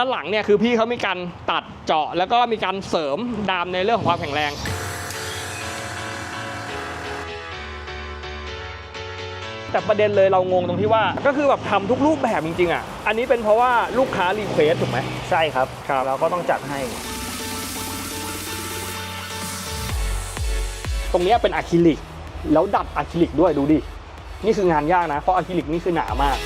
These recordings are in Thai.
ด้านหลังเนี่ยคือพี่เขามีการตัดเจาะ แล้วก็มีการเสริมดามในเรื่องของความแข็งแรงแต่ประเด็นเลยเรางงตรงที่ว่าก็คือแบบทำทุกรูปแบบจริงๆอะ อันนี้เป็นเพราะว่าลูกค้ารีเควสถูกไหมใช่ครับครับเราก็ต้องจัดให้ ตรงเนี้ยเป็นอะคริลิก แล้วดัดอะคริลิกด้วยดูดิ นี่คืองานยากนะ เพราะอะคริลิกนี่คือหนามาก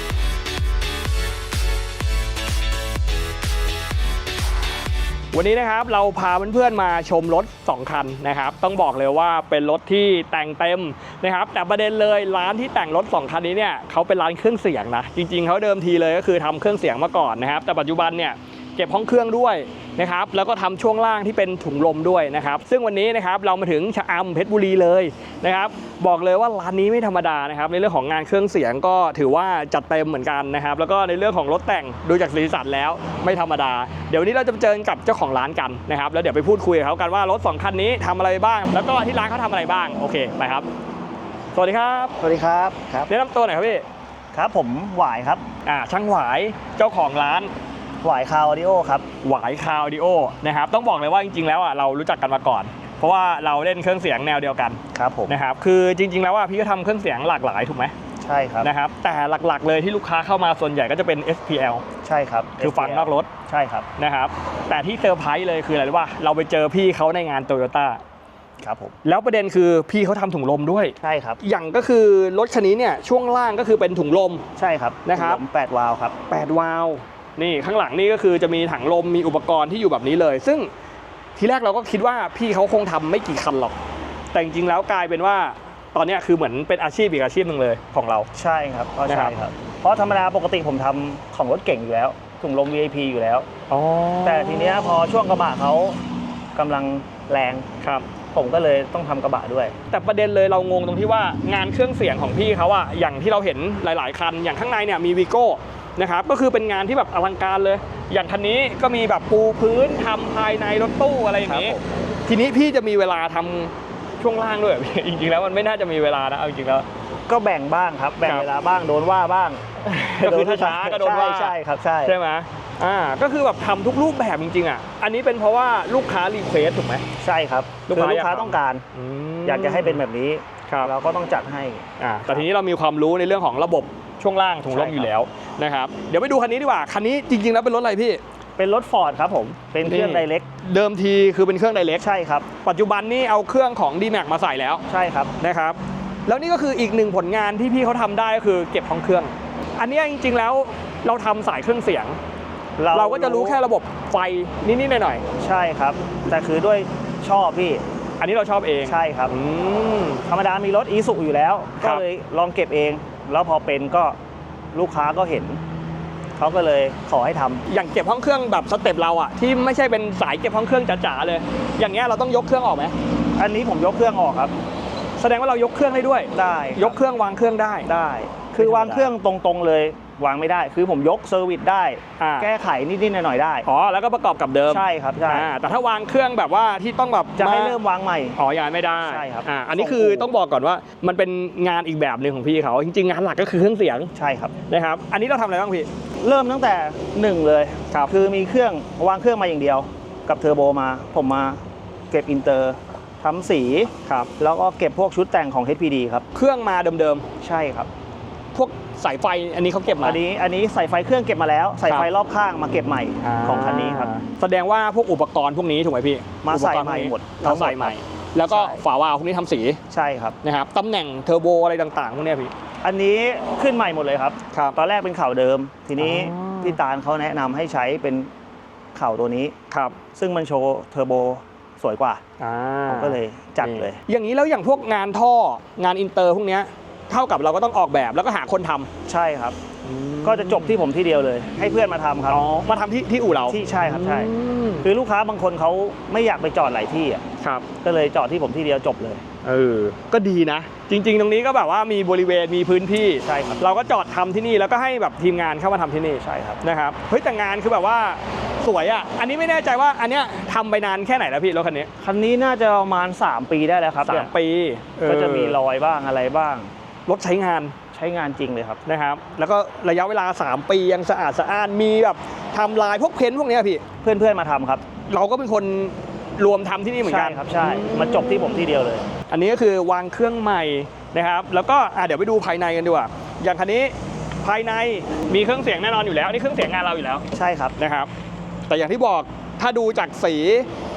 วันนี้นะครับเราพาเพื่อนๆมาชมรถ 2 คันนะครับ ต้องบอกเลยว่าเป็นรถที่แต่งเต็มนะครับ แต่ประเด็นเลยร้านที่แต่งรถ 2 คันนี้เนี่ยเขาเป็นร้านเครื่องเสียงนะ จริงๆเขาเดิมทีเลยก็คือทำเครื่องเสียงมาก่อนนะครับ แต่ปัจจุบันเนี่ย เก็บห้องเครื่องด้วยนะครับแล้วก็ทำช่วงล่างที่เป็นถุงลมด้วยนะครับ ซึ่งวันนี้นะครับเรามาถึงชะอำเพชรบุรีเลยนะครับ บอกเลยว่าร้านนี้ไม่ธรรมดานะครับ ในเรื่องของงานเครื่องเสียงก็ถือว่าจัดเต็มเหมือนกันนะครับ แล้วก็ในเรื่องของรถแต่งดูจากสีสันแล้วไม่ธรรมดา เดี๋ยววนนี้เราจะไปเจอกับเจ้าของร้านกันนะครับ แล้วเดี๋ยวไปพูดคุยกับเขากันว่ารถสองคันนี้ทำอะไรบ้าง แล้วก็ที่ร้านเขาทำอะไรบ้างโอเคไปครับ สวัสดีครับ สวัสดีครับครับแนะนำตัวหน่อยครับพี่ครับผมหวายครับอ่าช่างหวายเจ้าของร้าน หวายคาวออดิโอครับ หวายคาวดิโอนะครับต้องบอกเลยว่าจริง ๆ แล้วอะเรารู้จักกันมาก่อน เพราะว่าเราเล่นเครื่องเสียงแนวเดียวกันครับผมนะครับคือจริง ๆ แล้วอะพี่ก็ทำเครื่องเสียงหลากหลายถูกไหมใช่ครับนะครับแต่หลักๆเลยที่ลูกค้าเข้ามาส่วนใหญ่ก็จะเป็น SPL ใช่ครับคือฟังนอกรถใช่ครับนะครับแต่ที่เซอร์ไพรส์เลยคืออะไรรู้ป่ะเราไปเจอพี่เขาในงานโตโยต้าครับผมแล้วประเด็นคือพี่เขาทำถุงลมด้วยใช่ครับอย่างก็คือรถคันนี้เนี่ยช่วงล่างก็คือเป็นถุงลมใช่ครับนะครับผมแปดวาล์วครับ8วาล์ว นี่ข้างหลังนี่ก็คือจะมีถังลมมีอุปกรณ์ที่อยู่แบบนี้เลย ซึ่งทีแรกเราก็คิดว่าพี่เขาคงทำไม่กี่คันหรอก แต่จริงๆแล้วกลายเป็นว่าตอนเนี้ยคือเหมือนเป็นอาชีพอีกอาชีพหนึ่งเลยของเราใช่ครับก็นะครัใช่บครับ เพราะธรรมดาปกติผมทำของรถเก่งอยู่แล้วถุงลม VIP อยู่แล้วอ๋อแต่ทีเนี้ยพอช่วงกระบะเขากำลังแรงครับ ผมก็เลยต้องทำกระบะด้วย แต่ประเด็นเลยเรางงตรงที่ว่างานเครื่องเสียงของพี่เขาอะอย่างที่เราเห็นหลาย ๆ คันอย่างข้างในเนี่ยมีวีโก้ นะครับก็คือเป็นงานที่แบบอลังการเลย อย่างคันนี้ก็มีแบบปูพื้นทำภายในรถตู้อะไรอย่างนี้ครับผมทีนี้พี่จะมีเวลาทำช่วงล่างด้วยเหรอพี่จริงๆแล้วมันไม่น่าจะมีเวลานะเอาจริงๆแล้วก็แบ่งบ้างครับ แบ่งครับเวลาบ้างโดนว่าบ้างก็คือถ้าช้าก็โดนว่าใช่ใช่ครับใช่ใช่ไหมอ่าก็คือแบบทำทุกรูปแบบจริงๆอะอันนี้เป็นเพราะว่าลูกค้ารีเควสถูกไหมใช่ครับลูกคือค้าลูกค้าอยากทำต้องการมอยากจะให้เป็นแบบนี้ครับเราก็ต้องจัดให้อ่าแต่ทีนี้เรามีความรู้ในเรื่องของระบบ ช่วงล่างถุงลมใช่ครับอยู่แล้วนะครับเดี๋ยวไปดูคันนี้ดีกว่าคันนี้จริงๆแล้วเป็นรถอะไรพี่เป็นรถฟอร์ดครับผม เป็นเครื่องนี่ไดเล็ก เดิมทีคือเป็นเครื่องไดเล็ก ใช่ครับ ปัจจุบันนี่เอาเครื่องของ d m a x มาใส่แล้ว ใช่ครับ นะครับ แล้วนี่ก็คืออีกหนึ่งผลงานที่พี่เขาทำได้ก็คือเก็บห้องเครื่อง อันเนี้ยจริงๆแล้วเราทำสายเครื่องเสียง เราก็จะรู้แค่ระบบไฟนิดๆหน่อยใช่ครับ แต่คือด้วยชอบพี่ๆอันนี้เราชอบเอง ใช่ครับอืมธรรมดามีรถอีสุอยู่แล้วครัก็บเลยลองเก็บเอง แล้วพอเป็นก็ลูกค้าก็เห็น เขาก็เลยขอให้ทำอย่างเก็บห้องเครื่องแบบสเต็ปเราอะที่ไม่ใช่เป็นสายเก็บห้องเครื่องจ๋าๆเลย อย่างเงี้ยเราต้องยกเครื่องออกไหมอันนี้ผมยกเครื่องออกครับ แสดงว่าเรายกเครื่องได้ด้วย ได้ครับยกเครื่องวางเครื่องได้ได้ คือวางเครื่องตรงๆเลยวางไม่ได้ คือผมยกเซอร์วิสได้ อ่า แก้ไขนิดๆหน่อยๆได้ อ๋อแล้วก็ประกอบกับเดิมใช่ครับใช่อ่าแต่ถ้าวางเครื่องแบบว่าที่ต้องแบบจะให้าเริ่มวางใหม่ อ๋อยังไม่ได้ใช่ครับอ่าอันนี้คือส่งต้องบอกก่อนว่ามันเป็นงานอีกแบบหนึ่งของพี่เขาจริงๆงานหลักก็คือเครื่องเสียงใช่ครับ นะครับอันนี้เราทำอะไรบ้างพี่ เริ่มตั้งแต่หนึ่งเลยครับคือมีเครื่องวางเครื่องมาอย่างเดียว กับเทอร์โบมา ผมมาเก็บอินเตอร์ทำสีครับ แล้วก็เก็บพวกชุดแต่งของ HPD ครับ เครื่องมาเดิมใช่ครับๆ พวกสายไฟอันนี้เขาเก็บมา อันนี้อันนี้ใส่ไฟเครื่องเก็บมาแล้วใส่ไฟครับรอบข้างมาเก็บใหม่ของคันนี้ครับ แสดงว่าพวกอุปกรณ์พวกนี้ถูกไหมพี่มาใส่อุปกรณ์พวกใหม่นี้หมดเราใส่ทั้งหมดใหม่ แล้วก็ใช่ฝาวาล์วพวกนี้ทำสีใช่ครับนะครับตำแหน่งเทอร์โบอะไรต่างๆพวกเนี้ยพี่อันนี้ขึ้นใหม่หมดเลยครับครับตอนแรกเป็นเข่าเดิม ทีนี้อ๋อพี่ตาลเขาแนะนำให้ใช้เป็นเข่าตัวนี้ครับ ซึ่งมันโชว์เทอร์โบสวยกว่าอ่าผมก็เลยจัดเลย อย่างนี้แล้วอย่างพวกงานท่องานอินเตอร์พวกเนี้ย เท่ากับเราก็ต้องออกแบบแล้วก็หาคนทำใช่ครับ ก็จะจบที่ผมที่เดียวเลย ให้เพื่อนมาทำครับ อ๋อมาทำที่ที่อู่เราที่ใช่ครับใช่ อืมคือลูกค้าบางคนเขาไม่อยากไปจอดหลายที่อะครับ ก็เลยจอดที่ผมที่เดียวจบเลย เออ ก็ดีนะ จริง ๆ ตรงนี้ก็แบบว่ามีบริเวณมีพื้นที่ ใช่ครับเราก็จอดทำที่นี่แล้วก็ให้แบบทีมงานเข้ามาทำที่นี่ใช่ครับ นะครับ เฮ้ยแต่งานคือแบบว่าสวยอะ อันนี้ไม่แน่ใจว่าอันเนี้ยทำไปนานแค่ไหนแล้วพี่รถคันนี้คันนี้น่าจะประมาณ 3 ปีได้แล้วครับสาเนี่มยปีเออก็จะมีรอยบ้างอะไรบ้าง รถใช้งานใช้ช้งานจริงเลยครับ นะครับแล้วก็ระยะเวลา 3 ปียังสะอาดสะอ้านมีแบบทำลายพวกเพ้นท์พวกเนี้ยพี่ เพื่อนๆมาทำครับเราก็เป็นคนรวมทำที่นี่เหมือนใช่กัน ครับใช่อืมาจบที่ผมที่เดียวเลย อันนี้ก็คือวางเครื่องใหม่นะครับ แล้วก็อะเดี๋ยวไปดูภายในกันดีกว่า อย่างคันนี้ภายในมีเครื่องเสียงแน่นอนอยู่แล้วอันนี่เครื่องเสียงงานเราอยู่แล้วใช่ครับ นะครับ แต่อย่างที่บอกถ้าดูจากสี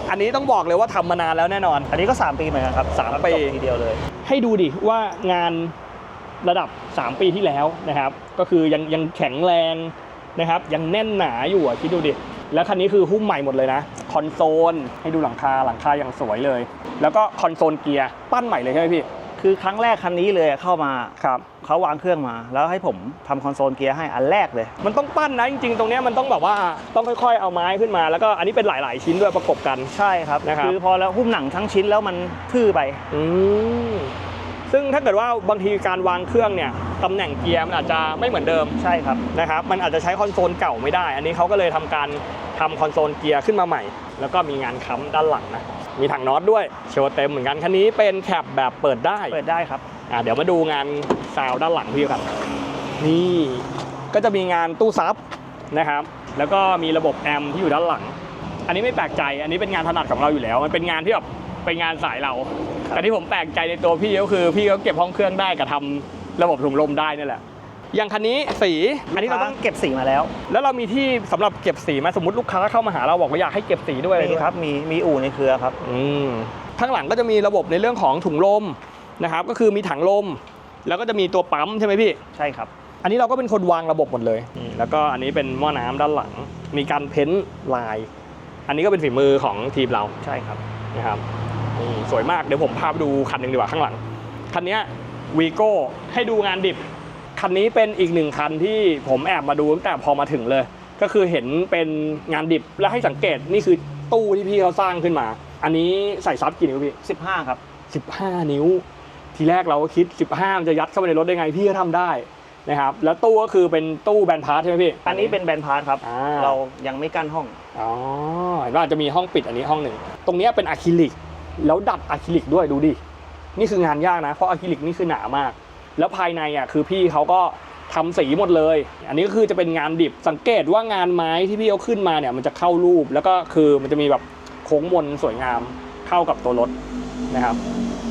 อันนี้ต้องบอกเลยว่าทำมานานแล้วแน่นอน อันนี้ก็ 3 ปีเหมือนกันครับสามปี จบทีเดียวเลย ให้ดูดิว่างาน ระดับ 3 ปีที่แล้วนะครับ ก็คือยังยังแข็งแรงนะครับ ยังแน่นหนาอยู่อะคิดดูดิ แล้วคันนี้คือหุ้มใหม่หมดเลยนะ คอนโซล ให้ดูหลังคาหลังคาอย่างสวยเลย แล้วก็คอนโซลเกียร์ปั้นใหม่เลยใช่ไหมพี่ คือครั้งแรกคันนี้เลยเข้ามาครับเขาวางเครื่องมา แล้วให้ผมทำคอนโซลเกียร์ให้อันแรกเลย มันต้องปั้นนะจริงๆ ตรงเนี้ยมันต้องแบบว่าต้องค่อยๆเอาไม้ขึ้นมา แล้วก็อันนี้เป็นหลายๆ ชิ้นด้วยประกบกันใช่ครับนะครับคือพอแล้วหุ้มหนังทั้งชิ้นแล้วมันทื่อไปอืม ซึ่งถ้าเกิดว่าบางทีการวางเครื่องเนี่ยตำแหน่งเกียร์มันอาจจะไม่เหมือนเดิมใช่ครับนะครับ มันอาจจะใช้คอนโซลเก่าไม่ได้ อันนี้เขาก็เลยทำการทำคอนโซลเกียร์ขึ้นมาใหม่ แล้วก็มีงานค้ำด้านหลังนะมีถังน็อตด้วยโชว์เต็มเหมือนกันคันนี้เป็นแคปแบบเปิดได้เปิดได้ครับอะเดี๋ยวมาดูงานซาวด์ด้านหลังพี่ครับนี่ก็จะมีงานตู้ซับนะครับ แล้วก็มีระบบแอมป์ที่อยู่ด้านหลัง อันนี้ไม่แปลกใจ อันนี้เป็นงานถนัดของเราอยู่แล้ว มันเป็นงานที่แบบ เป็นงานสายเราครับแต่ที่ผมแปลกใจในตัวพี่ก็คือ พี่ก็เก็บห้องเครื่องได้กับทำระบบถุงลมได้นี่แหละอย่างคันนี้สีอันนี้เราต้องเก็บสีมาแล้ว แล้วเรามีที่สำหรับเก็บสีไหมสมมติลูกค้าเข้ามาหาเราบอกว่าอยากให้เก็บสีด้วยมีครับมีมีอู่ในเครือครับอืมข้างหลังก็จะมีระบบในเรื่องของถุงลมนะครับ ก็คือมีถังลม แล้วก็จะมีตัวปั๊มใช่ไหมพี่ใช่ครับอันนี้เราก็เป็นคนวางระบบหมดเลย แล้วก็อันนี้เป็นหม้อน้ำด้านหลัง มีการเพ้นท์ลาย อันนี้ก็เป็นฝีมือของทีมเราใช่ครับนะครับ นี่สวยมากเดี๋ยวผมพาไปดูคันหนึ่งดีกว่าข้างหลัง คันเนี้วีโก้ให้ดูงานดิบ คันนี้เป็นอีกหนึ่งคันที่ผมแอบมาดูตั้งแต่พอมาถึงเลย ก็คือเห็นเป็นงานดิบแล้วให้สังเกตนี่คือตู้ที่พี่เขาสร้างขึ้นมา อันนี้ใส่ซับกี่นิ้วพี่15ครับ15นิ้ว ทีแรกเราก็คิด15มันจะยัดเข้าไปในรถได้ไงพี่ก็ทำได้นะครับแล้วตู้ก็คือเป็นตู้แบนพาร์ทใช่ไหมพี่ อันนี้เป็นแบรนด์พาร์ทครับอ่าเรายังไม่กั้นห้อง อ๋อ เห็นว่าจะมีห้องปิดอันนี้ห้องหนึ่ง ตรงเนี้ยเป็นอะคริลิก แล้วดัดอะคริลิกด้วยดูดิ นี่คืองานยากนะ เพราะอะคริลิกนี่คือหนามาก แล้วภายในอะคือพี่เขาก็ทำสีหมดเลย อันนี้ก็คือจะเป็นงานดิบ สังเกตว่างานไม้ที่พี่เอาขึ้นมาเนี่ยมันจะเข้ารูป แล้วก็คือมันจะมีแบบโค้งมนสวยงามเข้ากับตัวรถนะครับ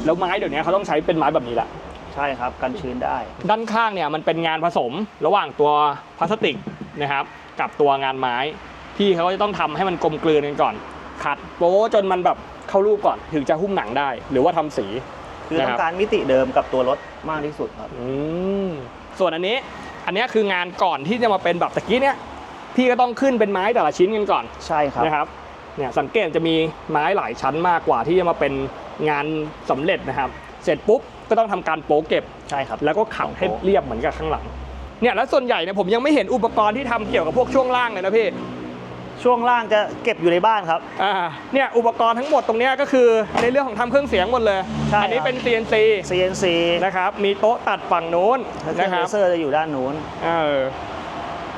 แล้วไม้เดี๋ยวนี้เขาต้องใช้เป็นไม้แบบนี้แหละ ใช่ครับ กันชื้นได้ ด้านข้างเนี่ยมันเป็นงานผสมระหว่างตัวพลาสติกนะครับ กับตัวงานไม้พี่เขาก็จะต้องทำให้มันกลมกลืนกันก่อน ขัดโป๊จนมันแบบ เข้ารูปก่อนถึงจะหุ้มหนังได้ หรือว่าทำสี คือนะต้คอรับงการมิติเดิมกับตัวรถมากที่สุดครับ อืมส่วนอันนี้อันเนี้ยคืองานก่อนที่จะมาเป็นแบบตะกี้เนี่ยพี่ก็ต้องขึ้นเป็นไม้แต่ละชิ้นกันก่อนใช่ครับ นะครับเนี่ยสังเกตจะมีไม้หลายชั้นมากกว่าที่จะมาเป็นงานสำเร็จนะครับ เสร็จปุ๊บก็ต้องทำการโป๊เก็บ ใช่ครับ แล้วก็ขังให้เรียบเหมือนกับข้างหลังเนี่ยแล้วส่วนใหญ่เนี่ยผมยังไม่เห็นอุปกรณ์ที่ทำเกี่ยวกับพวกช่วงล่างเลยนะพี่ ช่วงล่างจะเก็บอยู่ในบ้านครับ อ่าเนี่ยอุปกรณ์ทั้งหมดตรงเนี้ยก็คือในเรื่องของทำเครื่องเสียงหมดเลย ใช่อันี้ครับเป็น CNC CNC นะครับ มีโต๊ะตัดฝั่งนู้นแล้วเครื่อนะงคเลรับเซอร์จะอยู่ด้านนู้นเออ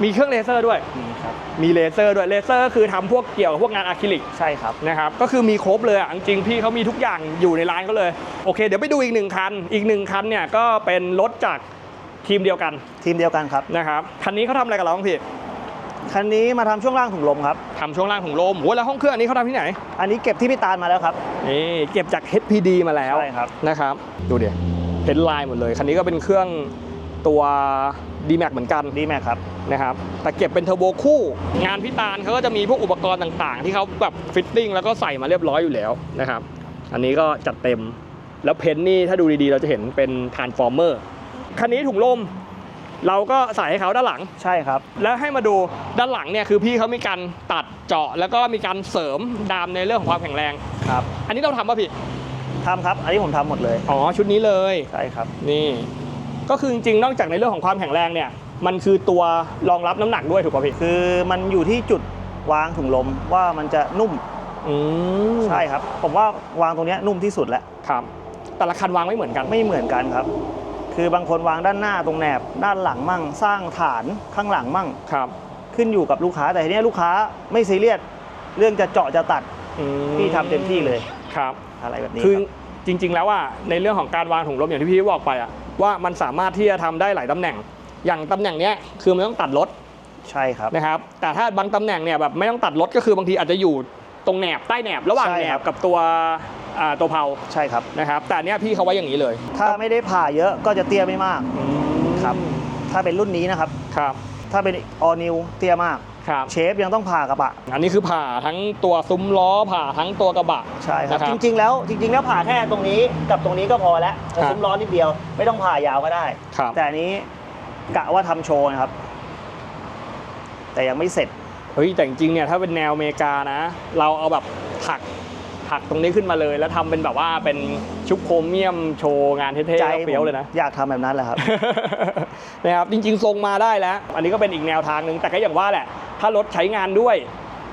มีเครื่องเลเซอร์ด้วย นี่ครับ มีเลเซอร์ด้วยเลเซอร์ก็คือทำพวกเกี่ยวกับพวกงานอะคริลิก ใช่ครับ นะครับก็คือมีครบเลยอะจริงๆพี่เขามีทุกอย่างอยู่ในร้านเขาเลย โอเค เดี๋ยวไปดูอีกหนึ่งคัน อีกหนึ่งคันเนี่ยก็เป็นรถจากทีมเดียวกันทีมเดียวกันครับ นะครับคันนี้เขาทำอะไรกับเราบ้างพี่ คันนี้มาทำช่วงล่างถุงลมครับทำช่วงล่างของโลมโอ้ยแล้วห้องเครื่องอันนี้เขาทำที่ไหน อันนี้เก็บที่พี่ตาลมาแล้วครับนี่เก็บจาก HPD มาแล้วใช่ครับนะครับ ดูเดี๋ยวเห็นลายหมดเลย คันนี้ก็เป็นเครื่องตัว d m a x เหมือนกันดีแม็กครับนะครับแต่เก็บเป็นเทอร์โบคู่ งานพิตาลเขาก็จะมีพวกอุปกรณ์ต่างๆ ที่เขาแบบฟิตติ้งแล้วก็ใส่มาเรียบร้อยอยู่แล้วนะครับ อันนี้ก็จัดเต็มแล้วเพ้นท์นี่ถ้าดูดีๆ เราจะเห็นเป็นทานฟอร์เมอร์คันนี้ถุงลม เราก็ใส่ให้เขาด้านหลัง ใช่ครับ แล้วให้มาดูด้านหลังเนี่ยคือพี่เขามีการตัดเจาะ แล้วก็มีการเสริมดามในเรื่องของความแข็งแรง ครับ อันนี้เราทำป่ะพี่ทำครับ อันนี้ผมทำหมดเลย อ๋อชุดนี้เลยใช่ครับ นี่ ก็คือจริงๆนอกจากในเรื่องของความแข็งแรงเนี่ย มันคือตัวรองรับน้ำหนักด้วยถูกป่ะพี่คือมันอยู่ที่จุดวางถุงลมว่ามันจะนุ่ม อืมใช่ครับ ผมว่าวางตรงเนี้ยนุ่มที่สุดแล้ว ครับ แต่ละคันวางไม่เหมือนกัน ไม่เหมือนกันครับ คือบางคนวางด้านหน้าตรงแหนบด้านหลังมั่ง สร้างฐานข้างหลังมั่ง ครับ ขึ้นอยู่กับลูกค้าแต่ทีเนี้ยลูกค้าไม่ซีเรียสเรื่องจะเจาะจะตัดอืมพี่ทำเต็มที่เลยครับ อะไรแบบนี้คือครับ จริง ๆ แล้วอะในเรื่องของการวางถุงลมอย่างที่พี่บอกไปอะว่ามันสามารถที่จะทำได้หลายตำแหน่ง อย่างตำแหน่งเนี้ยคือมันต้องตัดรถใช่ครับ นะครับแต่ถ้าบางตำแหน่งเนี่ยแบบไม่ต้องตัดรถก็คือบางทีอาจจะอยู่ตรงแหนบใต้แหนบระหว่างใช่แหนครับบกับตัว อ่าตัวเพลาใช่ครับ นะครับแต่อันเนี้ยพี่เขาไว้อย่างนี้เลยถ้าไม่ได้ผ่าเยอะก็จะเตี้ยไม่มาก ครับ ถ้าเป็นรุ่นนี้นะครับ ครับถ้าเป็นออนิวเตี้ยมาก ครับ เชฟยังต้องผ่ากระบะ อันนี้คือผ่าทั้งตัวซุ้มล้อผ่าทั้งตัวกระบะ ใช่ครับ นะครับจริง ๆ แล้วจริง ๆ แล้วผ่าแค่ตรงนี้กับตรงนี้ก็พอแล้วครับซุ้มล้อนิดเดียวไม่ต้องผ่ายาวก็ได้ ครับ แต่อันนี้กะว่าทำโชว์นะครับ แต่ยังไม่เสร็จ เฮ้ยแต่จริงๆเนี่ยถ้าเป็นแนวอเมริกานะ เราเอาแบบถัก ถักตรงนี้ขึ้นมาเลย แล้วทำเป็นแบบว่าเป็นชุบโครเมียมโชว์งานเท่ๆใจแล้วเฟี้ยวเลยนะ อยากทำแบบนั้นแหละครับนะครับจริงๆทรงมาได้แล้ว อันนี้ก็เป็นอีกแนวทางหนึ่งแต่ก็อย่างว่าแหละ ถ้ารถใช้งานด้วย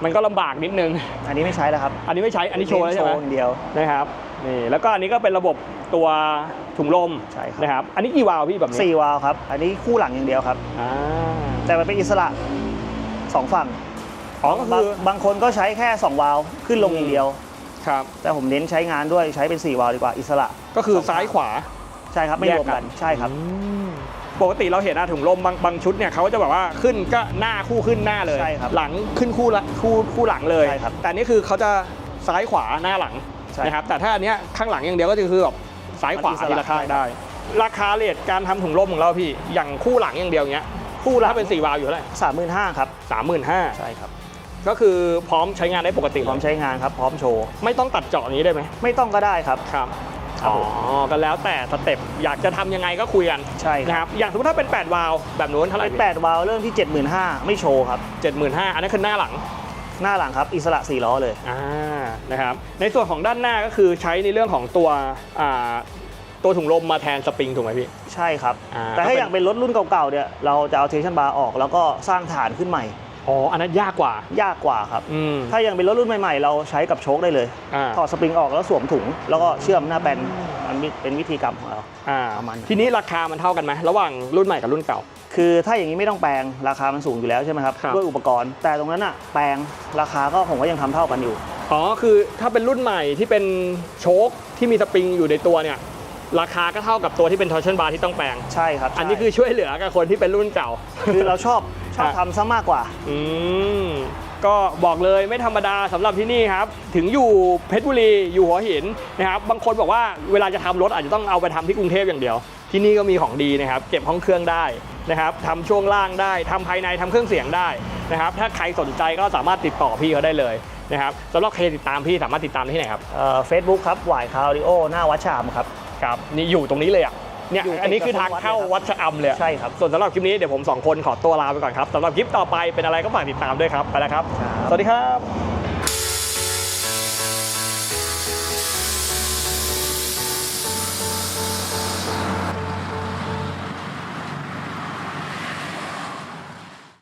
มันก็ลำบากนิดนึง อันนี้ไม่ใช้แล้วครับ อันนี้ไม่ใช้อันนี้โชว์แล้วใช่ไหมอย่างเดียวนะครับนี่แล้วก็อันนี้ก็เป็นระบบตัวถุงลมใช่ครับนะครับอันนี้กี่วาล์วพี่แบบนี้สี่วาล์วครับ อันนี้คู่หลังอย่างเดียวครับอ่าแต่มันเป็นอิสระสองฝั่งอ๋อก็บาคืงอบางคนก็ใช้แค่สองวาล์วขึ้นลงอย่างเดียว ครับแต่ผมเน้นใช้งานด้วยใช้เป็นสี่วาล์วดีกว่าอิสระ ก็คือซ้ายขวา ใช่ครับไม่รวมกันใช่ครับอืมปกติเราเห็นอะถุงลมบางบางชุดเนี่ยเขาจะแบบว่าขึ้นก็หน้าคู่ขึ้นหน้าเลย ใช่ครับหลังขึ้นคู่ละคู่คู่หลังเลย ใช่ครับแต่อันนี่คือเขาจะซ้ายขวาหน้าหลังใช่นะครับแต่ถ้าอันเนี้ยข้างหลังอย่างเดียวก็คือแบบซ้ายขวามันอิสระ ทีละข้างได้ ราคาเลทการทำถุงลมของเราพี่อย่างคู่หลังอย่างเดียวเนี้ยคู่ละเป็นสี่วาล์วอยู่เท่าไหร่สามหมื่นห้าครับสามหมื่นห้า ใช่ครับ ก็คือพร้อมใช้งานได้ปกติพร้อมใช้งานครับ พร้อมโชว์ ไม่ต้องตัดเจาะนี้ได้ไหมไม่ต้องก็ได้ครับ ครับครับอ๋อผมก็แล้วแต่สเต็ปอยากจะทำยังไงก็คุยกันใช่นะคครับรับ อย่างสมมติถ้าเป็น 8 วาล์วแบบนู้นเท่าไหร่เป็นแปดวาล์วเริ่มที่ 75,000ไม่โชว์ครับ เจ็ดหมื่นห้าอันนั้นคือหน้าหลัง หน้าหลังครับอิสระสี่ล้อเลย อ่า นะครับ ในส่วนของด้านหน้าก็คือใช้ในเรื่องของตัวอ่าตัวถุงลมมาแทนสปริงถูกไหมพี่ ใช่ครับ อ่าแต่ถ้าก็เป็น อย่างเป็นรถรุ่นเก่าๆเนี่ยเราจะเอาเทชันบาร์ออกแล้วก็สร้างฐานขึ้นใหม่ อ๋ออันนั้นยากกว่า ยากกว่าครับ อืม ถ้ายังเป็นรถรุ่นใหม่ๆ เราใช้กับโชคได้เลยอ่า ถอดสปริงออกแล้วสวมถุง แล้วก็เชื่อมหน้าแปนมันเป็นวิธีกรรมของเรา อ่าประมาณนั้น ทีนี้ราคามันเท่ากันไหมระหว่างรุ่นใหม่กับรุ่นเก่า คือถ้าอย่างนี้ไม่ต้องแปลงราคามันสูงอยู่แล้วใช่ไหมครับครับ ด้วยอุปกรณ์ แต่ตรงนั้นอะแปลงราคาก็ผมก็ยังทำเท่ากันอยู่ อ๋อคือถ้าเป็นรุ่นใหม่ที่เป็นโชคที่มีสปริงอยู่ในตัวเนี่ยราคาก็เท่ากับตัวที่เป็นทอร์ชันบาร์ที่ต้องแปลง ใช่ครับอันนี้คือช่วยเหลือกับคนที่เป็นรุ่นเก่า คือเราชอบ ชอบอะทำซะมากกว่า อืมก็บอกเลยไม่ธรรมดาสำหรับที่นี่ครับถึงอยู่เพชรบุรีอยู่หัวหินนะครับบางคนบอกว่าเวลาจะทำรถอาจจะต้องเอาไปทำที่กรุงเทพอย่างเดียว ที่นี่ก็มีของดีนะครับ เก็บห้องเครื่องได้นะครับทำช่วงล่างได้ทำภายในทำเครื่องเสียงได้นะครับ ถ้าใครสนใจก็สามารถติดต่อพี่เขาได้เลยนะครับสำหรับใครติดตามพี่สามารถติดตามได้ที่ไหนครับเฟซบุ๊กครับหวายคาริโอหน้าวัดชามครับครับนี่อยู่ตรงนี้เลยอะ เนี่ยอยู่ติดอันนี้คือกับทางเข้าวัดเลยครับวัดชะอำเลยอะใช่ครับ ส่วนสำหรับคลิปนี้เดี๋ยวผมสองคนขอตัวลาไปก่อนครับสำหรับคลิปต่อไปเป็นอะไรก็ฝากติดตามด้วยครับไปแล้วครับ สวัสดีครับ